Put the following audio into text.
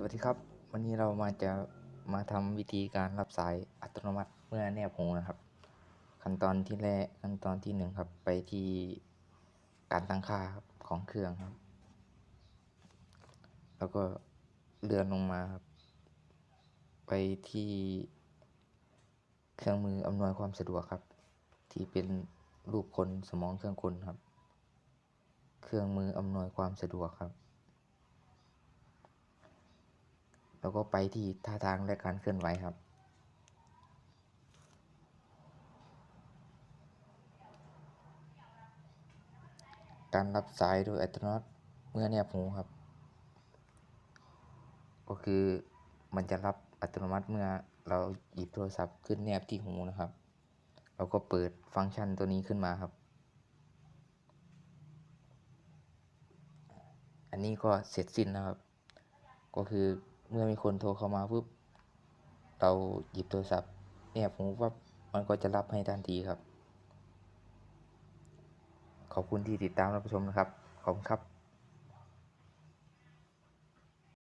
สวัสดีครับ วันนี้เรามาจะมาทำวิธีการรับสายอัตโนมัติเมื่อแนบหูนะครับ ขั้นตอนที่แรกขั้นตอนที่หนึ่งครับ ไปที่การตั้งค่าของเครื่องครับ แล้วก็เลื่อนลงมาครับ ไปที่เครื่องมืออำนวยความสะดวกครับ ที่เป็นรูปคนสมองเครื่องกลครับ เครื่องมืออำนวยความสะดวกครับ แล้วก็ไปที่ท่าทางและการเคลื่อนไหวครับ การรับสายโดยอัตโนมัติเมื่อแนบหูครับ ก็คือมันจะรับอัตโนมัติเมื่อเราหยิบโทรศัพท์ขึ้นแนบที่หูนะครับ เราก็เปิดฟังก์ชันตัวนี้ขึ้นมาครับ อันนี้ก็เสร็จสิ้นนะครับ ก็คือ เมื่อมีคนโทรเข้ามาปุ๊บเราหยิบโทรศัพท์แนบหูปั๊บมันก็จะรับให้ทันทีครับ ขอบคุณที่ติดตามรับชมนะครับ ขอบคุณครับ